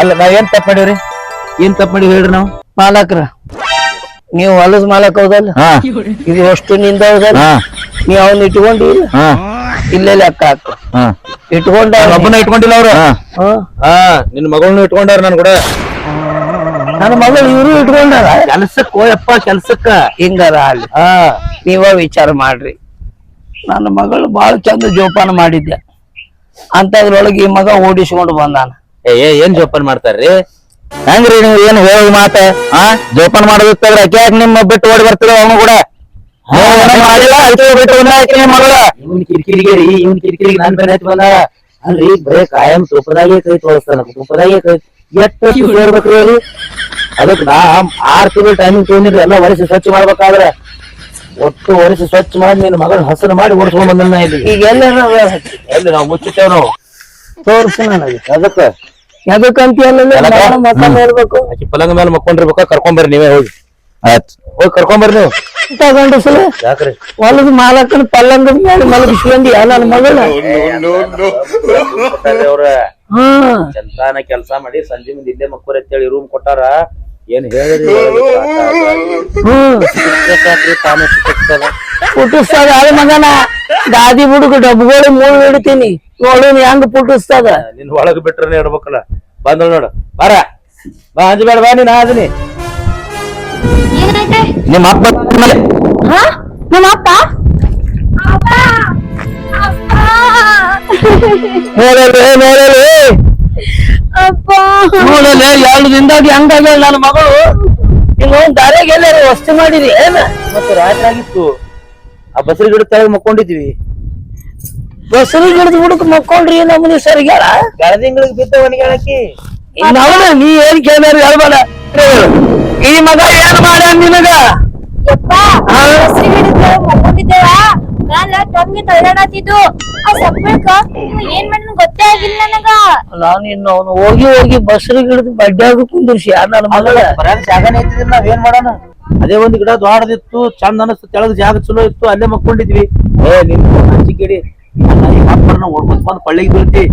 ಅಲ್ಲ ನಾವ್ ಏನ್ ತಪ್ಪ ಮಾಡಿವ್ರಿ? ಏನ್ ತಪ್ಪ ಮಾಡಿ ಹೇಳ್ರಿ ನಾವು? ಮಾಲಕ್ರ. ನೀವು ಹೊಲದ ಮಾಲಕ್ ಹೌದಲ್ಲ? ಹಾ. ಇದು ಎಷ್ಟು ನಿಂದ ಹೌದಲ್ಲ? ಹಾ. ನೀವ್ ಅವನ್ ಇಟ್ಕೊಂಡು ಇಲ್ಲ ಹಾ. ಇಲ್ಲೇ ಲೆಕ್ಕ ಹಾಕ. ಹಾ. ಇಟ್ಕೊಂಡ ಒಬ್ಬನ ಇಟ್ಕೊಂಡಿಲ್ಲ ಅವ್ರು. ಹಾ. ನಿನ್ ಮಗಳನ್ನ ಇಟ್ಕೊಂಡಾರ ನನ್ ಕೂಡ. ನನ್ನ ಮಗಳು ಇವ್ರು ಇಟ್ಕೊಂಡಾರ? ಕೆಲ್ಸಕ್ ಹೋಯಪ್ಪ ಕೆಲ್ಸಕ್ಕ. ಹಿಂಗಾರ ಅಲ್ಲಿ. ಹಾ. ನೀವ ವಿಚಾರ ಮಾಡ್ರಿ. ನನ್ನ ಮಗಳು ಬಾಳ ಚಂದ ಜೋಪಾನ ಮಾಡಿದ್ದೆ ಅಂತದ್ರೊಳಗೆ ಈ ಮಗ ಓಡಿಸ್ಕೊಂಡು ಬಂದಾನ. ಏ ಏ, ಏನ್ ಜೋಪಾನ ಮಾಡ್ತಾರ್ರಿ? ಹೆಂಗ್ರಿ ನೀವು ಏನ್ ಹೇಳಿ ಮಾತ? ಆ? ಜೋಪಾನ ಮಾಡೋದಿತ್ತಂದ್ರ ಅಕ್ಕಿ ಯಾಕೆ ನಿಮ್ಮ ಬಿಟ್ಟು ಓಡಿ ಬರ್ತೀರ ಅವನು ಕೂಡ? ಮಾಡಿಲ್ಲ ಅದಕ್ಕೆ ಬಿಟ್ಟು ಬಂದ ಆಕಿ ಮಗಳ ಇವನ್ ಕಿರಿಕಿರಿಗೆ ರೀ ಇವನ್ ಕಿರಿಕಿರಿಗೆ ನಾನ್ ಬೇರೆ ಹಚ್ಚಿ ಬಂದ ಅಲ್ರಿ ಬರೇ ಕಾಯಂ ತುಪ್ಪದಾಗೆ ಕೈ ತೋರಿಸ್ತಾನ ತುಪ್ಪದಾಗೆ ಕೈ. ಎಷ್ಟು ಸೇರ್ಬೇಕ್ರಿ ಅವ್ರಿ? ಅದಕ್ ನಾ ಆರ್ ತಿಂಗಳು ಟೈಮಿಂಗ್ ತೊಗೊಂಡಿರಿ ಎಲ್ಲ ವರ್ಷ ಸ್ವಚ್ಛ ಮಾಡ್ಬೇಕಾದ್ರೆ. ಒಟ್ಟು ವರ್ಷ ಸ್ವಚ್ಛ ಮಾಡಿ ನಿನ್ನ ಮಗಳ ಹಸನ ಮಾಡಿ ಓಡಿಸ್ಕೊಂಡ್ ಬಂದ ಇಲ್ಲಿ. ಈಗ ಎಲ್ಲ ಎಲ್ಲಿ ನಾವು ಮುಚ್ಚಿಟ್ಟೇವ್ ನಾವು ತೋರ್ಸು ಅದಕ್ಕೆ ಅದಕ್ಕ. ಎದಕ್ಕಂತ ಎದಕ್ಕ? ಮಕ್ಕ ಹೇಳ್ಬೇಕು ಆಕಿ ಪಲಂಗ ಮೇಲೆ ಮಕ್ಕೊಂಡಿರ್ಬೇಕ ಕರ್ಕೊಂಬರ್ರಿ ನೀವೇ ಹೋಗಿ ಆಯ್ತು ಹೋಗಿ ಕರ್ಕೊಂಬರ್ರಿ ನೀವು ಯಾಕ್ರಿ ಹೊಲದ ಮಾಲಕನ ಪಲ್ಲಂಗ ಮೇಲೆ ಮಲಗಿಸ್ಕೊಂಡಿ ನನ್ನ ಮಗಳ ಅವ್ರ ಹಾ ಚಂತಾನ ಕೆಲಸ ಮಾಡಿ ಸಂಜೆ ಮುಂದೆ ಇಲ್ಲೇ ಅಂತ ಅಂತೇಳಿ ರೂಮ್ ಕೊಟ್ಟಾರ ಏನ್ ಹೇಳಿ ಹ್ಮ್ ತಾನೇ. ಮಗನಾ ಅದ ಮಗನ ಗಾದಿ ಬುಡುಗ ಡಬ್ಗಳು ಮೂಳ್ ಇಡ್ತೀನಿ. ನೋಡು ನೀ ಹೆಂಗ್ ಪುಟ್ಟಿಸ್ತದ. ನಿನ್ ಒಳಗ್ ಬಿಟ್ರನೆ ಇಡ್ಬೇಕಲ್ಲ. ಬಂದಳ ನೋಡು. ಬರ. ಬಾ ಅಂಜಬೇಡ ಬಾ ನೀನ್ ಆದಿನಿ ಏನಾಯ್ತೆ? ನಿಮ್ಮ ಅಪ್ಪ ಮೇಲೆ ಹಾ? ನಮ್ಮ ಅಪ್ಪ? ಅಪ್ಪ! ಅಪ್ಪ! ನೋಡಲಿ ನೋಡಲಿ. ಅಪ್ಪ! ನೋಡಲಿ ಎರಡು ದಿನದಾಗ ಹೆಂಗಾಗ್ಯಾಳ ನನ್ನ ಮಗಳು? ನೀವು ದಾರಿಯಾಗೆಲ್ಲ ವಸ್ತು ಮಾಡಿರಿ ಏನ? ಮತ್ತೆ ರಾತ್ರಿ ಆಗಿತ್ತು. ಆ ಬಸರಿ ಗಿಡದ ಕೆಳಗೆ ಮಕ್ಕೊಂಡಿದ್ವಿ. ಬಸರಿ ಗಿಡದ ಬುಡಕ್ ಮಕ್ಕೊಂಡ್ರಿ ನಮ್ಮನಿ ಸರ್ಗ್ಯಾಳ ಗಳದಿಂಗಳಿಗೆ ಬಿದ್ದ ಒಣಗಾಳಕಿ ಅವನ ನೀ ಏನ್ ಹೇಳ್ಬೇಡ. ಈ ಮಗ ಏನ್ ಮಾಡ್ಯಾನ ನಿನಗ? ಯಪ್ಪ. ತಂಗಿ ತಳ್ಳಾಡತ್ತಿದ್ದು ಆ ಸಪ್ಪಳಕ ಏನ್ ಮಾಡ್ ಗೊತ್ತೇ ಆಗಿಲ್ಲ ನನಗ. ನಾನು ಇನ್ನು ಅವನು ಹೋಗಿ ಹೋಗಿ ಬಸ್ರಿ ಗಿಡದ ಬಡ್ಡ್ಯಾಗ ಕುಂದಿರ್ಸಿ. ನನ್ನ ಮಗಳ ಬರಾಗ ಜಾಗನೇ ಇದ್ದಿದ್ದಿಲ್ಲ ನಾವ್ ಏನ್ ಮಾಡೋಣ? ಅದೇ ಒಂದ್ ಗಿಡ ದೊಡ್ಡದಿತ್ತು ಚಂದ ಅನಸ್ತು ತೆಳಗ್ ಜಾಗ ಚಲೋ ಇತ್ತು ಅಲ್ಲೇ ಮಕ್ಕೊಂಡಿದ್ವಿ. ಏ ನಿನ್ ಹಂಚಿಕೆಡಿ ಅಪ್ಪನ ಓಡ್ಕೊಂಡ್ ಬಂದ್ ಕೊಳ್ಳಿಗೆ ಬೀಳ್ತಿ.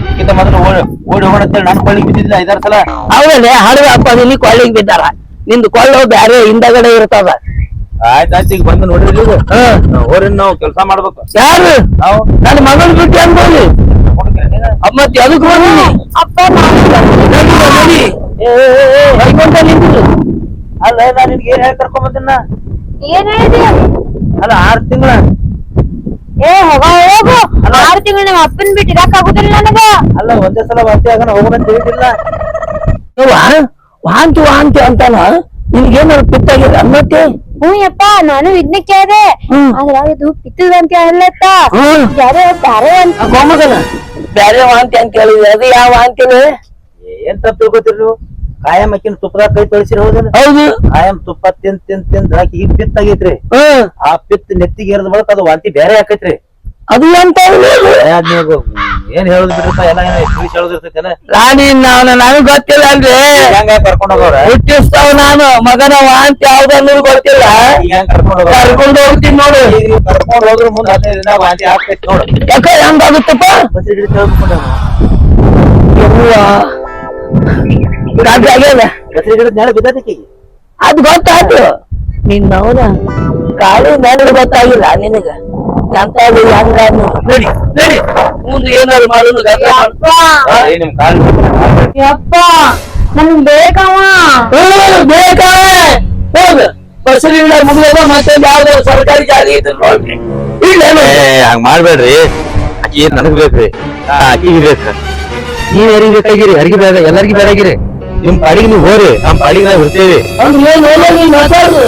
ಇದಕ್ಕಿಂತ ಮೊದಲು ಓಡಿ ಓಡಿ ಹೋಗೋಣ ಅಂತೇಳಿ ನಾನು ಪಳ್ಳಿಗೆ ಬಿದ್ದಿದ್ದಿಲ್ಲ ಐದಾರು ಸಲ. ಹೌದಲ್ಲೇ ಹಡದ ಅಪ್ಪ ನಿನ್ನ ಕೊಳ್ಳಿಗೆ ಬಿದ್ದಾರ. ನಿಂದು ಕೊಳ್ಳ ಬ್ಯಾರೆ ಹಿಂದಗಡೆ ಇರ್ತದ. ಆಯ್ತು ಆಯ್ತು ಈಗ ಬಂದು ನೋಡ್ರಿ ಹಾ. ನಾವು ಕೆಲಸ ಮಾಡ್ಬೇಕು. ಯಾರು? ನಾವು. ನನ್ನ ಮಗನ ಬಿಟ್ಟು ಹೆಂಗ್ ಬಂದಿನಿ. ಅಪ್ಪ ಅಲ್ಲ ನಾನು ನಿನ್ಗೆ ಏನ್ ಹೇಳಿ ಏನ್ ಹೇಳಿದಿ? ಅಲ್ಲ ಆರ್ ತಿಂಗಳ. ಏ ಹೋಗ ಹೋಗು. ಆರು ತಿಂಗಳು ನಮ್ಮ ಅಪ್ಪನ್ ಬಿಟ್ಟು ಇರಕ್ ಆಗುದಿಲ್ಲ ನನಗ. ಅಲ್ಲ ಒಂದೇ ಸಲ ವಾಸಿ ಆಗೋಣ ಹೋಗೋಣ ಅಂತ ಹೇಳಿದಿಲ್ಲ ಯವ್ವ, ವಾಂತಿ ವಾಂತಿ ಅಂತಾನ ನಿನ್ಗೇನಾದ್ರು ಪಿತ್ತಾಗಿದೆ ಮತ್ತೆ ಹ್ಞೂ ಯಪ್ಪ ನಾನು ಇದ್ನ ಕೇಳ್ದೆ ಆದ್ರೆ ಇದು ಪಿತ್ತದ ಅಂತ ಹೇಳತ್ತ ಬ್ಯಾರೆ ಯಾರೋ ಬ್ಯಾರೆ ಅಂತ ಮೊಮ್ಮಗನ ಬ್ಯಾರೆ ವಾಂತಿ ಅಂತ ಹೇಳಿದ್ರೆ ಅದು ಯಾವ ವಾಂತಿನಿ? ಏನ್ ತಪ್ಪು ತಿಳ್ಕೊತಿರು ನೀವು? ಕಾಯಂ ಅಕ್ಕಿನ ತುಪ್ಪದಾಗ ಕೈ ತೊಳಿಸಿರಿ ಹೌದಲ್ಲ ಹೌದು. ಕಾಯಂ ತುಪ್ಪ ತಿಂದ್ ತಿಂದ್ ತಿಂದ್ ಹಾಕಿ ಈಗ ಪಿತ್ ಆಗೈತ್ರಿ ಆ ಪಿತ್ ನೆತ್ತಿಗೆ ಏರ್ದ ಬಳಕ ಅದು ವಾಂತಿ ಬೇರೆ ಆಕೈತ್ರಿ. ಅದು ಎಂತ ಏನ್ ಹೇಳುದು ಬಿಡ್ರಪ್ಪ ಎಲ್ಲ ಏನೋ ತಿಳಿಸಿ ಹೇಳುದಿರ್ತೈತೇನ ರಾಣಿ ನಾನು ನನಗ್ ಗೊತ್ತಿಲ್ಲ ಅಲ್ರಿ ಹೆಂಗ ಕರ್ಕೊಂಡ್ ಹೋಗವ್ರ? ಹುಟ್ಟಿಸ್ತಾವ ನಾನು ಮಗನ ವಾಂತಿ ಯಾವ್ದನ್ನೋದು ಗೊತ್ತಿಲ್ಲ. ಈಗ ಹೆಂಗ್ ಕರ್ಕೊಂಡ್ ಹೋಗ್ತೀನಿ ನೋಡು. ಕರ್ಕೊಂಡ್ ಹೋದ್ರ ಮುಂದ್ ಹದಿನೈದು ದಿನ ವಾಂತಿ ಆಗ್ತೈತಿ ನೋಡು. ಯಾಕ ಹೆಂಗಾಗುತ್ತಪ್ಪ. ರಾತ್ರಿ ಆಗ್ಯದ ಬಸ್ರಿ ಗಿಡದ ನೆಳ ಬಿದ್ದೈತಿ ಅದ್ ಗೊತ್ತಾಯ್ತು. ನಿನ್ನವನ ಕಾಳಿ ನೆರಳು ಗೊತ್ತಾಗಿಲ್ಲ ನಿನಗ. ಎಂತಾದ್ರು ಹೆಂಗ ನಡಿ ನಡಿ. ಮುಂದೆ ಏನಾದ್ರು ಮಾಡೋದು ನಿಮ್ ಕಾಲ್ ಯಪ್ಪ. ನನ್ಗ್ ಬೇಕವ ಬೇಕಾವೆ ಹೋಗು. ಬಸರಿಲ್ಲ ಮುಗಿದ ಮತ್ತೆ ಯಾವ್ದಾದ್ರು ಸರ್ಕಾರಿ ಜಾಗ ಇದ್ರೆ ನೋಡ್ರಿ. ಇಲ್ಲೇನು ಹಂಗ ಮಾಡ್ಬೇಡ್ರಿ. ಆಕಿ ನನಗ್ ಬೇಕ್ರಿ ಆಕಿಗೆ ಬೇಕ. ನೀವ್ ಯಾರಿಗ್ ಬೇಕಾಗಿರಿ? ಯಾರಿಗೂ ಬೇಡ? ಎಲ್ಲರಿಗೂ ಬೇಡಾಗಿರಿ ನಿಮ್ ಪಾಡಿಗೆ ನೀವು ಹೋರಿ. ನಮ್ ಪಾಡಿಗೆ ನಾವ್ ಇರ್ತೇವಿ. ಅಂದ್ರೆ ಏನ್ ಏನೋ ನೀನ್ ಮಾತಾಡುದು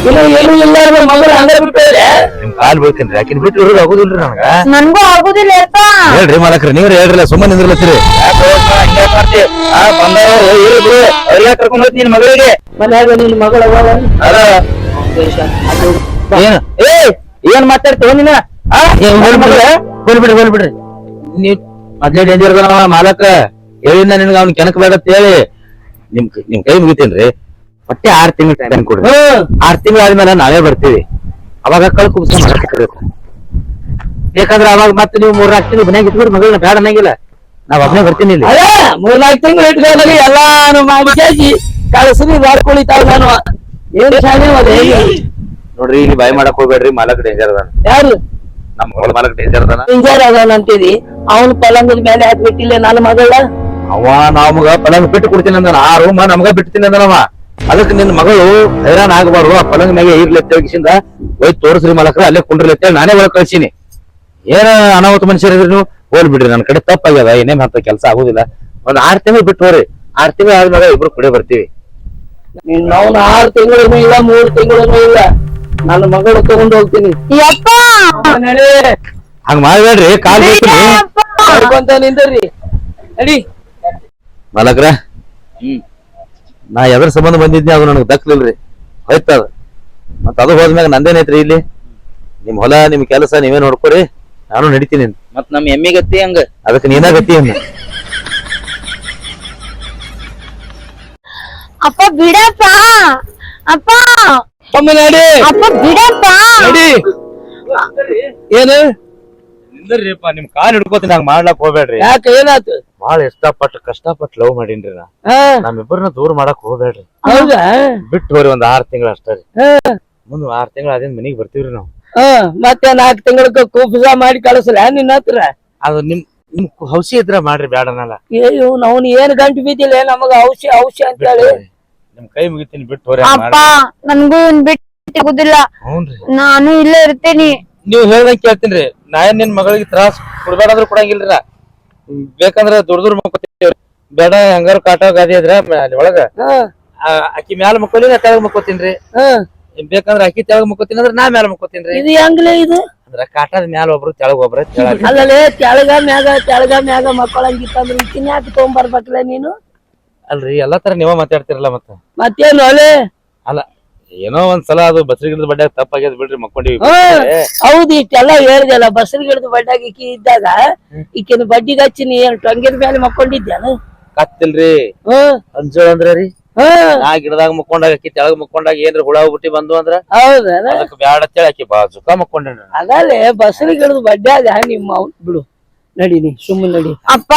ಇಲ್ಲ ಏನು ಇಲ್ಲ ಮಗಳು ಹಂಗ ಬಿಟ್ಟರೆ ನಿಮ್ ಕಾಲ್ ಬೀಳ್ತೀನಿ ಆಕಿನ ಬಿಟ್ಟು ಇರೋದು ಆಗುದಿಲ್ರಿ ನನಗ? ನನ್ಗೂ ಆಗುದಿಲ್ಲ ಹೇಳ್ರಿ ಮಾಲಕ್ರಿ ನೀವ್ರಿ ಹೇಳ್ರಲ್ಲ ಸುಮ್ಮನೆ ನಿಂದ್ರಲತ್ತೀರಿ. ಅವ್ರಿಗೆ ಕರ್ಕೊಂಡ್ ಹೋಗ್ತೀನಿ ನಿನ್ ಮಗಳಿಗೆ? ಮನ್ಯಾಗ ನಿನ್ ಮಗಳ ಏನ್? ಏ ಏನ್ ಮಾತಾಡ್ತೀವ ನೀನ? ಮೊದ್ಲೇ ಡೇಂಜರ್ ಮಾಲಕ ಹೇಳಿನ ನಿನ್ಗ ಅವ್ನ ಕೆನಕ್ ಬೇಡ ಅಂತ ಹೇಳಿ ನಿಮ್ ಕ- ನಿಮ್ ಕೈ ಮುಗಿತೇನ್ರಿ ಒಟ್ಟೆ ಆರ್ ತಿಂಗಳು ಟೈಮ್ ಕೊಡ್ರಿ ಆರ್ ತಿಂಗಳು ಆದ್ಮೇಲೆ ನಾವೇ ಬರ್ತೀವಿ. ಅವಾಗ ಕಳ್ ಕುಬ್ಸ ಬೇಕಾದ್ರೆ ಅವಾಗ ಮತ್ತೆ ನೀವು ಮೂರ್ ನಾಲ್ಕು ತಿಂಗಳು ಮನೆಯಾಗ ಇಟ್ಕೊಂಡು ಮಗಳನ್ನ ಬೇಡ ಅನ್ನಂಗಿಲ್ಲ. ನಾವ್ ಒಬ್ಬನೇ ಬರ್ತೀನಿ ಇಲ್ಲಿ. ಮೂರ್ ಮೂರ್ನಾಲ್ಕು ತಿಂಗಳು ಇಟ್ಕೊಂಡಲ್ಲಿ ಎಲ್ಲಾನು ಮಾಡಿ ಕೇಸಿ. ಕಳಸ್ರಿ ಮಾಡ್ಕೊಳಿತಾವ ನಾನು ಏನ್ ಶಾಲೆ ನೋಡ್ರಿ ಇಲ್ಲಿ ಬಾಯ್ ಮಾಡಕ್ ಹೋಗ್ಬೇಡ್ರಿ ಮಾಲಕ್ ಡೇಂಜರ್ ಅದಾನ. ಯಾರು? ನಮ್ಮ ಮಗಳ ಮಾಲಕ್ ಡೇಂಜರ್ ಅದಾನ. ಡೇಂಜರ್ ಅದಾನ ಅಂತೀರಿ. ಅವನು ಪಲಂಗದ ಮೇಲೆ ಹಾಕ್ಬಿಟ್ಟಿಲ್ಲ ನನ್ನ ಮಗಳ? ಅವ ನಮಗ ಪಲಂಗ ಬಿಟ್ಟು ಕೊಡ್ತೀನಿ ಅಂದನ. ಆ ರೂಮ ನಮಗ ಬಿಡ್ತೀನಿ ಅಂದನವ. ಅದಕ್ಕೆ ನಿನ್ನ ಮಗಳು ಹೈರಾಣ ಆಗಬಾರ್ದು ಆ ಪಲಂಗ ಮ್ಯಾಗೆ ಇರ್ಲೆತ್ತೇಗಿಸಿಂದ ಒಯ್ದು ತೋರಿಸ್ರಿ ಮಾಲಕ್ರ ಅಲ್ಲೇ ಕುಂಡ್ರಿಲೆತ್ತೇಳಿ ನಾನೇ ಒಳಗೆ ಕಳ್ಸೀನಿ. ಏನ ಅನಾಹುತ ಮನುಷ್ಯರಿದ್ರಿ ನೀವು? ಹೋಲ್ ಬಿಡ್ರಿ ನನ್ ಕಡೆ ತಪ್ಪಾಗ್ಯದ ಏನೇನ್ ಅಂತ ಕೆಲಸ ಆಗುದಿಲ್ಲ. ಒಂದ್ ಆರ್ ತಿಂಗಳು ಬಿಟ್ಟು ಹೋರಿ ಆರ್ ತಿಂಗಳು ಆದ್ಮೇಲೆ ಇಬ್ರು ಕುಡಿ ಬರ್ತೀವಿ. ನಾವು ಆರ್ ತಿಂಗಳೂ ಇಲ್ಲ ಮೂರ್ ತಿಂಗಳೂ ಇಲ್ಲ. ನನ್ನ ಮಗಳು ತಗೊಂಡ್ ಹೋಗ್ತೀನಿ. ಹಂಗ ಮಾಡ್ಬೇಡ್ರಿ ಕಾಲ್ ಮಾಡ್ಕೊಂತ ನಿಂದ್ರಿ. ನಡಿ. ಮಾಲಕ್ರ. ನಾ ಎದ್ರ ಸಂಬಂಧ ಬಂದಿದ್ನಿ ಅದು ನನಗೆ ದಕ್ಲಿಲ್ರಿ ಹೋಯ್ತದ ಮತ್ತ ಅದು ಹೋದ್ಮ್ಯಾಗ ನಂದೇನೈತ್ರಿ ಇಲ್ಲಿ. ನಿಮ್ ಹೊಲ ನಿಮ್ ಕೆಲಸ ನೀವೇ ನೋಡ್ಕೊರಿ. ನಾನು ನಡಿತೀನಿ ಮತ್ ನಮ್ ಎಮ್ಮಿಗತ್ತಿ ಹಂಗ? ಅದಕ್ಕೆ ನೀನ ಗತಿ ಹಂಗ? ಅಪ್ಪ ಬಿಡಪ್ಪ. ಅಪ್ಪ. ಒಮ್ಮೆ ನಡಿ. ಅಪ್ಪ ಬಿಡಪ್ಪ. ನಡಿ. ಏನು? ನಿಂದ್ರಿಪ್ಪ ನಿಮ್ ಕಾಲ್ ಹಿಡ್ಕೋತೀನಿ ಹಂಗ ಮಾಡ್ಲಾಕ್ ಹೋಗ್ಬೇಡ್ರಿ. ಯಾಕೆ ಏನಾಯ್ತು? ಬಾಳ ಇಷ್ಟಪಟ್ಟು ಕಷ್ಟಪಟ್ಟು ಲವ್ ಮಾಡೀನ್ರಿ ನಾ. ನಮ್ಮಿಬ್ಬರನ್ನ ದೂರ ಮಾಡಕ್ ಹೋಗ್ಬೇಡ್ರಿ. ಹೌದಾ? ಬಿಟ್ಟು ಹೋರಿ ಒಂದ್ ಆರ್ ತಿಂಗಳ ಅಷ್ಟೇ ರೀ. ಮುಂದ್ ಆರ್ ತಿಂಗಳ ಅದೇನ್ ಮನಿಗ್ ಬರ್ತೀವ್ರಿ ನಾವು. ಮತ್ತೆ ನಾಲ್ಕು ತಿಂಗಳಕ್ಕ ಕೂಫಿಸ ಮಾಡಿ ಕಳಿಸ್ರ ನಿನ್ನ ಹತ್ರ? ಅದು ನಿಮ್ ನಿಮ್ ಹೌಸಿ ಇದ್ರ ಮಾಡ್ರಿ ಬೇಡನಲ್ಲ ಏಯ್ ನಾವು ಏನ್ ಗಂಟು ಬಿದ್ದಿಲ್ಲ ನಮಗ ಔಷಧಿ ಔಷಧಿ ಅಂತ ಹೇಳಿ. ನಿಮ್ ಕೈ ಮುಗಿತೀನಿ ಬಿಟ್ಟು ಹೋರಿ ಅಪ್ಪ ನನ್ಗೂ ಇವ್ನ್ ಬಿಟ್ಟು ನಾನು ಇಲ್ಲೇ ಇರ್ತೀನಿ. ನೀವ್ ಹೇಳ್ದಂಗ್ ಕೇಳ್ತೀನ್ರಿ ನಾ ಏನ್ ನಿನ್ ಮಗಳಿಗೆ ತ್ರಾಸ್ ಕೊಡ್ಬೇಡಾದ್ರೂ ಕೊಡಂಗಿಲ್ರಿ ಬೇಕಂದ್ರ ದೂರ ದೂರ ಬೇಡ ಹೆಂಗಾರು ಕಾಟ ಗಾದಿ ಅದ್ರ ಅಲ್ಲಿ ಒಳಗ. ಅಕ್ಕಿ ಮ್ಯಾಲ ಮಕ್ಕೋಲಿ ನಾ ತೆಳಗ್ ಮಕ್ಕೋತೀನ್ರಿ. ಬೇಕಂದ್ರ ಅಕ್ಕಿ ತೆಳಗ್ ಮಕ್ಕೋತೀನಿ ಅಂದ್ರ ನಾ ಮ್ಯಾಲ ಮಕ್ಕೋತೀನ್ರಿ. ಇದು ಹೆಂಗ್ಲೇ ಇದು? ಅಂದ್ರ ಕಾಟದ ಮ್ಯಾಲ ಒಬ್ರು ತೆಳಗ್ ಒಬ್ರ ಅಲ್ಲೇ ತೆಳಗ ಮ್ಯಾಗ ತೆಳಗ ಮ್ಯಾಗ ಮಕ್ಕಳಂಗಿತ್ತಂದ್ರೆ ಇಕ್ಕಿನ ಯಾಕೆ ತಗೊಂಬರ್ಬೇಕ್ರೆ ನೀನು? ಅಲ್ರಿ ಎಲ್ಲಾ ತರ ನೀವ ಮಾತಾಡ್ತಿರಲ್ಲ ಮತ್ತ? ಮತ್ತೇನು ಅಲ್ಲೇ ಅಲ್ಲ ಏನೋ ಒಂದ್ಸಲ ಅದು ಬಸರಿ ಗಿಡದ ಬಡ್ಡ್ಯಾಗ ತಪ್ಪಾಗ್ಯದ ಬಿಡ್ರಿ ಮಕ್ಕೊಂಡಿವಿ ಹಾ ಹೌದು ಇಷ್ಟೆಲ್ಲ ಹೇಳ್ದಲ್ಲ ಬಸರಿ ಗಿಡದ ಬಡ್ಡಾಗ ಇಕ್ಕಿ ಇದ್ದಾಗ ಈಕಿನ ಬಡ್ಡಿಗೆ ಹಚ್ಚಿ ನೀ ಏನ್ ಟೊಂಗಿದ ಮೇಲೆ ಮಕ್ಕೊಂಡಿದ್ಯಾನ ಕತ್ತಿಲ್ರಿ. ಅಂಜೋಳ ಅಂದ್ರ ರೀ? ಹಾ. ನಾ ಗಿಡದಾಗ ಮುಕ್ಕೊಂಡಾಗ ಅಕ್ಕಿ ತೆಳಗ ಮುಕ್ಕೊಂಡಾಗ ಏನ್ರಿ ಹುಳ ಬುಟ್ಟಿ ಬಂದು ಅಂದ್ರ? ಹೌದಾ ಅದಕ್ಕೆ ಬ್ಯಾಡ ಅಂತೇಳಿ ಆಕಿ ಬಾಜುಕ ಮುಕ್ಕೊಂಡೇನ್ರಿ ನಾ. ಅದಲ್ಲೇ ಬಸರಿ ಗಿಡದ ಬಡ್ಡ್ಯಾಗ ನಿಮ್ಮ ಬಿಡು ನಡಿ ನೀ ಸುಮ್ಮನೆ ನಡಿ. ಅಪ್ಪ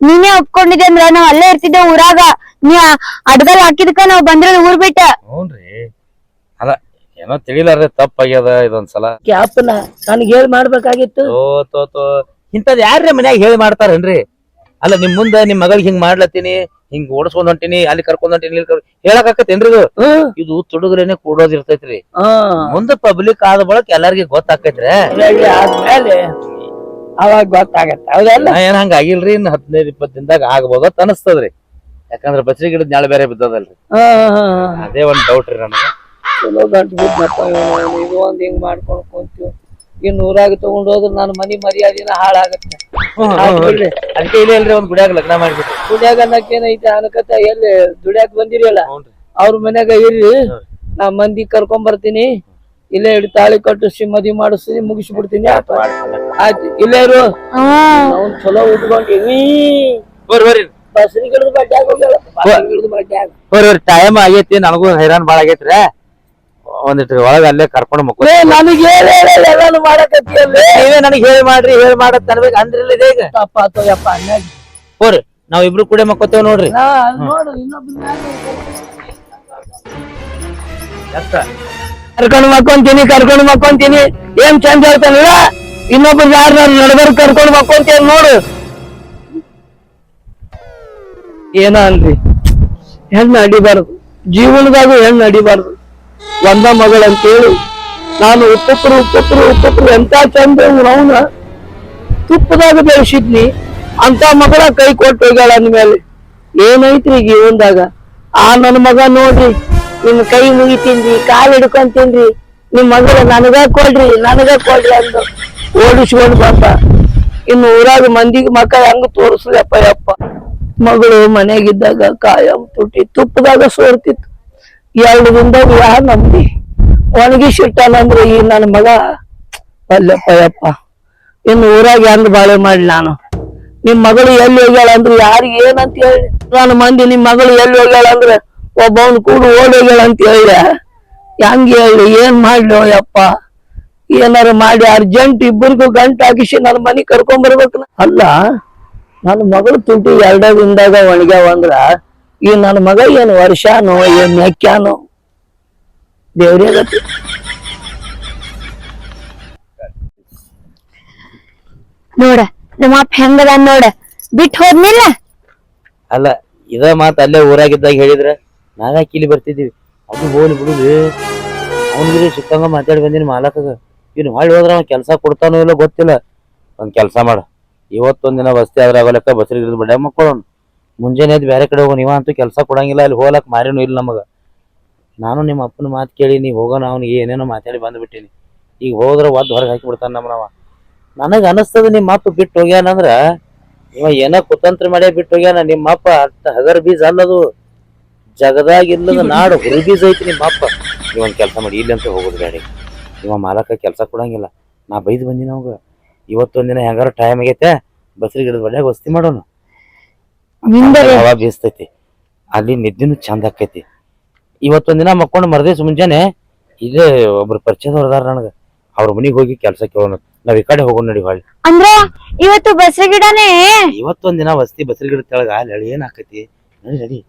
ನೀನೇ ಒಪ್ಕೊಂಡಿದ್ದೆ ಅಂದ್ರ ನಾವ್ ಅಲ್ಲೇ ಇರ್ತಿದ್ದೆ ಊರಾಗ. ನೀ ಅಡ್ಗಲ್ ಹಾಕಿದ್ಕ ನಾವ್ ಬಂದ್ರೆ ಊರ್ ಬಿಟ್ಟ. ಹ್ಞೂನ್ರಿ. ಅದ ಏನೋ ತಿಳಿಲಾರ್ದೆ ತಪ್ಪಾಗ್ಯದ ಇದೊಂದ್ಸಲ. ಕ್ಯಾಪ್ನ ನನಗೆ ಹೇಳಿ ಮಾಡ್ಬೇಕಾಗಿತ್ತು. ತೋ ತೋ ತೋ. ಇಂಥದ್ ಯಾರ್ರಿ ಮನ್ಯಾಗ ಹೇಳಿ ಮಾಡ್ತಾರನ್ರಿ? ಅಲ್ಲ ನಿಮ್ ಮುಂದ ನಿಮ್ ಮಗಳಿಗೆ ಹಿಂಗ್ ಮಾಡ್ಲತ್ತೀನಿ ಹಿಂಗ್ ಓಡಿಸ್ಕೊಂಡ್ ಹೊಂಟಿನಿ ಅಲ್ಲಿ ಕರ್ಕೊಂಡ್ ಹೊಂಟಿನಿ ಇಲ್ಲಿ ಇದು? ಹ್ಮ್ ಇದು ತುಡುಗ್ರೇನೆ ಕೂಡೋದ್ ಇರ್ತೈತ್ರಿ ಹಾ. ಮುಂದ ಪಬ್ಲಿಕ್ ಆದ ಬಳಕ ಎಲ್ಲಾರ್ಗಿ ಗೊತ್ತಾಕೈತ್ರಿ. ಆದ್ಮೇಲೆ ಅವಾಗ ಗೊತ್ತಾಗತ್ತೆ ಹೌದಲ್ಲ? ನಾ ಏನ್ ಹಂಗ ಆಗಿಲ್ರಿ ಇನ್ ಹದಿನೈದು ಇಪ್ಪತ್ತು ದಿನದಾಗ ಆಗ್ಬೋದ ಅಂತ ಅನಸ್ತದ್ರಿ. ಯಾಕಂದ್ರ ಬಸ್ರಿ ಗಿಡದ ನಾಳೆ ಬೇರೆ ಬಿದ್ದದಲ್ರಿ. ಹಾ ಹಾ ಹಾ. ಅದೇ ಒಂದ್ ಡೌಟ್ ರೀ ನನಗೆ. ಚಲೋ ಗಂಟು ಬಿದ್ದಪ್ಪ ಇವ್ನು. ಇದು ಒಂದ್ ಹಿಂಗ್ ಮಾಡ್ಕೊಂಡು ಕುಂತೀವಿ. ಇನ್ ಊರಾಗ ತಗೊಂಡ್ ಹೋದ್ರೆ ನನ್ನ ಮನಿ ಮರ್ಯಾದಿನ ಹಾಳಾಗತ್ತೆ. ಅದಕ್ಕೆ ಇಲ್ಲ ಇಲ್ರಿ ಒಂದ್ ಗುಡಿಯಾಗ ಲಗ್ನ ಮಾಡ್ಬಿಟ್ಟು. ದುಡ್ಯಾಗ ಅನ್ನಕ್ಕೇನೈತೆ ಅನ್ಕತ ಎಲ್ಲಿ ದುಡ್ಯಾಕ್ ಬಂದಿರಲ್ಲ ಅವ್ರ ಮನ್ಯಾಗ ಇರ್ರಿ. ನಾ ಮಂದಿ ಕರ್ಕೊಂಡ್ ಬರ್ತೀನಿ. ಇಲ್ಲೇ ಇಡ್ ತಾಳಿ ಕಟ್ಟಿಸಿ ಮದಿ ಮಾಡಿಸ್ತೀನಿ ಮುಗಿಸ್ಬಿಡ್ತೀನಿ. ಬಿಡ್ತೀನಿ ಆಯ್ತು. ಇಲ್ಲೇ ಇರು. ಅವ್ನ್ ಚಲೋ ಉಟ್ಕೊಂಡಿ ಬರ್ರಿ ಬರ್ರಿ. ಬಸ್ರಿ ಗಿಡದ ಬಡ್ಡ್ಯಾಗ ಹೋಗ್ಯಾಳ ಬಸ್ರಿ ಗಿಡದ ಬಡ್ಡ್ಯಾಗ ಬರ್ರಿ ಬರ್ರಿ. ಟೈಮ್ ಆಗೈತಿ. ನನಗೂ ಹೈರಾಣ ಬಾಳ ಆಗೈತ್ರಿ. ಒಂದಿಟ್ಟು ಒಳಗ ಅಲ್ಲೇ ಕರ್ಕೊಂಡು ಮಕ್ಕಳು ನನಗೆ ಎಲ್ಲಾನು ಮಾಡಕತ್ತಿಯಲ್ಲ ನೀವೇ ನನಗೆ ಹೇಳಿ ಮಾಡ್ರಿ ಹೇಳಿ ಮಾಡತ್ ತರಬೇಕು ಅಂದ್ರಿಲ್ಲ ಇದೇ ಈಗ ಯಪ್ಪ ಹೋರಿ ನಾವ್ ಇಬ್ರು ಕೂಡ ಮಕ್ಕೋತೇವ್ ನೋಡ್ರಿ. ನಾ ನೋಡು ಇನ್ನೊಬ್ರು ಕರ್ಕೊಂಡು ಮಕ್ಕೊಂತೀನಿ ಕರ್ಕೊಂಡು ಮಕ್ಕೊಂತೀನಿ. ಏನ್ ಚಂದ ಹೇಳ್ತಾನಲ್ಲ ಇನ್ನೊಬ್ರು ಯಾರು ನಡಬರ್ ಕರ್ಕೊಂಡು ಮಕ್ಕೊಂತೀನಿ ನೋಡು. ಏನ ಅಲ್ರಿ ಹೆಣ್ಣು ಅಡಿಬಾರ್ದು ಜೀವನದಾಗೂ ಹೆಣ್ಣು ಅಡಿಬಾರ್ದು ಒಂದ ಮಗಳಂತೇಳಿ ನಾನು ಉಪ್ಪುಪ್ರು ಉಪ್ಪುಪ್ರು ಉಪ್ಪುಪ್ರು ಎಂತ ಚಂದ ಅವನ. ತುಪ್ಪದಾಗ ಬೆಳೆಸಿದ್ನಿ. ಅಂತ ಮಗಳ ಕೈ ಕೊಟ್ಟು ಹೋಗ್ಯಾಳ ಅಂದ್ಮೇಲೆ ಏನೈತ್ರಿ ಈಗ ಜೀವನದಾಗ? ಆ ನನ್ನ ಮಗ ನೋಡ್ರಿ ನಿಮ್ ಕೈ ಮುಗಿತೀನ್ರಿ ಕಾಲ್ ಹಿಡ್ಕೊಂತೀನ್ರಿ ನಿಮ್ ಮಗಳ ನನಗ ಕೊಡ್ರಿ ನನಗ ಕೊಡ್ರಿ ಅಂದು ಓಡಿಸ್ಕೊಂಡು ಬಂದ. ಇನ್ನು ಊರಾಗ ಮಂದಿಗೆ ಮಕ್ಕ ಹೆಂಗ್ ತೋರಿಸ್ಲಪ್ಪ ಯಪ್ಪ. ಮಗಳು ಮನೆಗಿದ್ದಾಗ ಕಾಯಂ ತುಟಿ ತುಪ್ಪದಾಗ ಸೋರ್ತಿತ್ತು. ಎರಡು ದಿನದಾಗ ಯಾ ನಂಬಿ. ಒಣಗಿಸಿಟ್ಟಾನಂದ್ರೆ ಈ ನನ್ನ ಮಗ. ಅಲ್ಲಪ್ಪ ಯಪ್ಪ ಇನ್ನು ಊರಾಗ ಎಂದ್ ಬಾಳೆ ಮಾಡಿ ನಾನು? ನಿಮ್ ಮಗಳು ಎಲ್ಲಿ ಹೋಗ್ಯಾಳ ಅಂದ್ರೆ ಯಾರಿಗೆ ಏನಂತ ಹೇಳಿ. ನಾನು ಮಂದಿ ನಿಮ್ ಮಗಳು ಎಲ್ಲಿ ಹೋಗ್ಯಾಳ ಅಂದ್ರೆ ಒಬ್ಬವನ್ ಕೂಡ ಓಡ್ ಹೋಗ್ಯಾಳ ಅಂತ ಹೇಳಿ. ಹೆಂಗ ಹೇಳಿ? ಏನ್ ಮಾಡ್ಲಿ ಯಪ್ಪ ಏನಾರ ಮಾಡಿ ಅರ್ಜೆಂಟ್ ಇಬ್ಬರಿಗೂ ಗಂಟು ಹಾಕಿಸಿ ನನ್ನ ಮನೆಗೆ ಕರ್ಕೊಂಡ್ ಬರ್ಬೇಕು ಅಲ್ಲ ನನ್ನ ಮಗಳು ತುಂಟಿ ಎರಡ ದಿನದಾಗ ಒಣಗ್ಯಾವ ಅಂದ್ರ ಈ ನನ್ನ ಮಗ ಏನು ವರ್ಷಾನೋ ಏನ್ ಮೆಕ್ಯಾನೋ ದೇವ್ರೇ ಗತಿ ನೋಡ ನಮ್ಮ ಅಪ್ಪ ಹೆಂಗದ ನೋಡ. ಬಿಟ್ಟು ಹೋದ್ನಿಲ್ಲ? ಅಲ್ಲ ಇದ ಮಾತು ಅಲ್ಲೇ ಊರಾಗಿದ್ದಾಗ ಹೇಳಿದ್ರ ನಾವ್ಯಾಕೆ ಇಲ್ಲಿ ಬರ್ತಿದ್ದೀವಿ ಅದು ಹೋಲಿ ಬಿಡುದು. ಅವನಿಗೆ ಸಿಕ್ಕಂಗ ಮಾತಾಡಿ ಬಂದಿನಿ ಮಾಲಕಗ. ಇವ್ನು ಹೊಳ್ಳಿ ಹೋದ್ರ ಅವ್ನ ಕೆಲಸ ಕೊಡ್ತಾನೋ ಇಲ್ಲೋ ಗೊತ್ತಿಲ್ಲ. ಒಂದ್ ಕೆಲಸ ಮಾಡ. ಇವತ್ತೊಂದಿನ ಬಸ್ತಿ ಆದ್ರೆ ಆಗಲಕ್ಕ ಬಂಡ್ಯಾಗ ಇಳಿದ್ ಬಡ್ಯಾಗ ಮಕ್ಕೊಳ್ಳೋನು ಮುಂಜಾನೆ ಎದ್ದು ಬೇರೆ ಕಡೆ ಹೋಗೋ ನೀವಂತೂ ಅಂತೂ ಕೆಲಸ ಕೊಡಂಗಿಲ್ಲ, ಅಲ್ಲಿ ಹೋಗ್ಲಕ್ ಮಾರಿನೂ ಇಲ್ಲ ನಮಗೆ. ನಾನು ನಿಮ್ಮ ಅಪ್ಪನ ಮಾತು ಕೇಳಿ ನೀ ಹೋಗೋಣ ಅವ್ನಿಗೆ ಏನೇನೋ ಮಾತಾಡಿ ಬಂದ್ಬಿಟ್ಟಿನಿ. ಈಗ ಹೋದ್ರೆ ಒದ್ದು ಹೊರಗೆ ಹಾಕಿ ಬಿಡ್ತಾನ ನಮ್ಮನವ ನನಗೆ ಅನಸ್ತದ ನಿಮ್ಮ ಅಪ್ಪ ಬಿಟ್ಟು ಹೋಗ್ಯಾನಂದ್ರೆ ಇವ ಏನೋ ಕುತಂತ್ರ ಮಾಡೇ ಬಿಟ್ಟು ಹೋಗ್ಯಾನ, ನಿಮ್ಮ ಅಪ್ಪ ಅಷ್ಟ ಹಗರ್ ಬೀಜ ಅಲ್ಲದು ಜಗದಾಗ ಇಲ್ಲದ ನಾಡು ಹುರು ಬೀಜ ಐತಿ ನಿಮ್ಮ ಅಪ್ಪ. ಇವನ್ ಕೆಲಸ ಮಾಡಿ, ಇಲ್ಲಿ ಇಲ್ಲಂತ ಹೋಗೋದು ಗಾಡಿ ಇವ ಮಾಲಕ ಕೆಲಸ ಕೊಡಂಗಿಲ್ಲ. ನಾ ಬೈದು ಬಂದಿನ ಅವಾಗ. ಇವತ್ತೊಂದಿನ ಹೆಂಗಾರ ಟೈಮ್ ಆಗೈತೆ, ಬಸ್ರಿ ಗಿಡದ ಒಳ್ಳೆ ವಸ್ತಿ ಮಾಡೋಣ ಹವಾ ಬೀಸ್ತೈತಿ? ಅಲ್ಲಿ ನಿದ್ದಿನೂ ಚಂದ ಆಕೈತಿ. ಇವತ್ತೊಂದಿನ ಮಕ್ಕೊಂಡು ಮರದೇಸ್ ಮುಂಜಾನೆ ಈಗ ಒಬ್ರು ಪರಿಚಯದವ್ರು ಅದಾರ ನನಗ. ಅವ್ರ ಮನಿಗ್ ಹೋಗಿ ಕೆಲಸ ಕೇಳೋಣ. ನಾವ್ ಈ ಕಡೆ ಹೋಗೋಣ ನಡಿ ಹೊಳ್ಳಿ. ಅಂದ್ರ ಇವತ್ತು ಬಸ್ರ ಗಿಡನೇ? ಇವತ್ತೊಂದಿನ ವಸ್ತಿ ಬಸರಿ ಗಿಡ ತೆಳಗ ಅಲ್ಲಿ ಏನ್ ಆಕೈತಿ? ನಡಿ ನಡಿ.